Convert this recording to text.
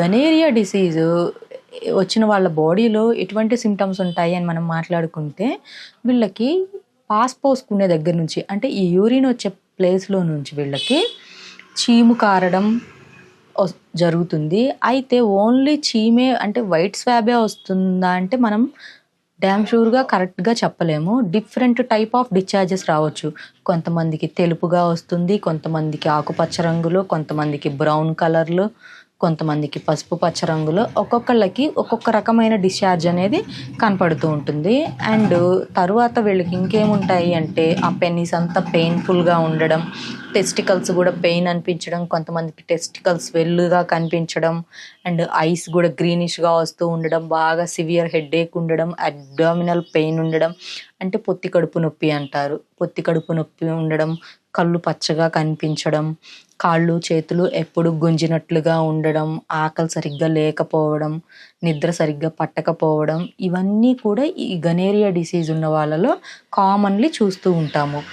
Gonorrhoea disease వచ్చిన వాళ్ళ బాడీలో ఎటువంటి సిమ్టమ్స్ ఉంటాయి అని మనం మాట్లాడుకుంటే వీళ్ళకి పాస్ పోసుకునే దగ్గర నుంచి అంటే ఈ యూరిన్ వచ్చే ప్లేస్లో నుంచి వీళ్ళకి చీము కారడం వస్- జరుగుతుంది. అయితే ఓన్లీ చీమే అంటే వైట్ స్వాబే వస్తుందా అంటే మనం డ్యామ్ షూర్గా కరెక్ట్గా చెప్పలేము. డిఫరెంట్ టైప్ ఆఫ్ డిశ్చార్జెస్ రావచ్చు. కొంతమందికి తెలుపుగా వస్తుంది కొంతమందికి ఆకుపచ్చ రంగులో కొంతమందికి బ్రౌన్ కలర్లో కొంతమందికి పసుపు పచ్చ రంగులో ఒక్కొక్కళ్ళకి ఒక్కొక్క రకమైన డిశ్చార్జ్ అనేది కనపడుతూ ఉంటుంది. అండ్ తరువాత వీళ్ళకి ఇంకేముంటాయి అంటే ఆ పెన్నీస్ అంతా పెయిన్ఫుల్గా ఉండడం టెస్టికల్స్ కూడా పెయిన్ అనిపించడం కొంతమందికి టెస్టికల్స్ వెల్లుగా కనిపించడం అండ్ ఐస్ కూడా గ్రీనిష్గా వస్తూ ఉండడం బాగా సివియర్ హెడేక్ ఉండడం అబ్డామినల్ పెయిన్ ఉండడం అంటే పొత్తి కడుపు నొప్పి అంటారు. పొత్తి కడుపు నొప్పి ఉండడం కళ్ళు పచ్చగా కనిపించడం కాళ్ళు చేతులు ఎప్పుడు గుంజినట్లుగా ఉండడం ఆకలి సరిగ్గా లేకపోవడం నిద్ర సరిగ్గా పట్టకపోవడం ఇవన్నీ కూడా ఈ గనేరియా డిసీజ్ ఉన్న వాళ్ళలో కామన్లీ చూస్తూ ఉంటాము.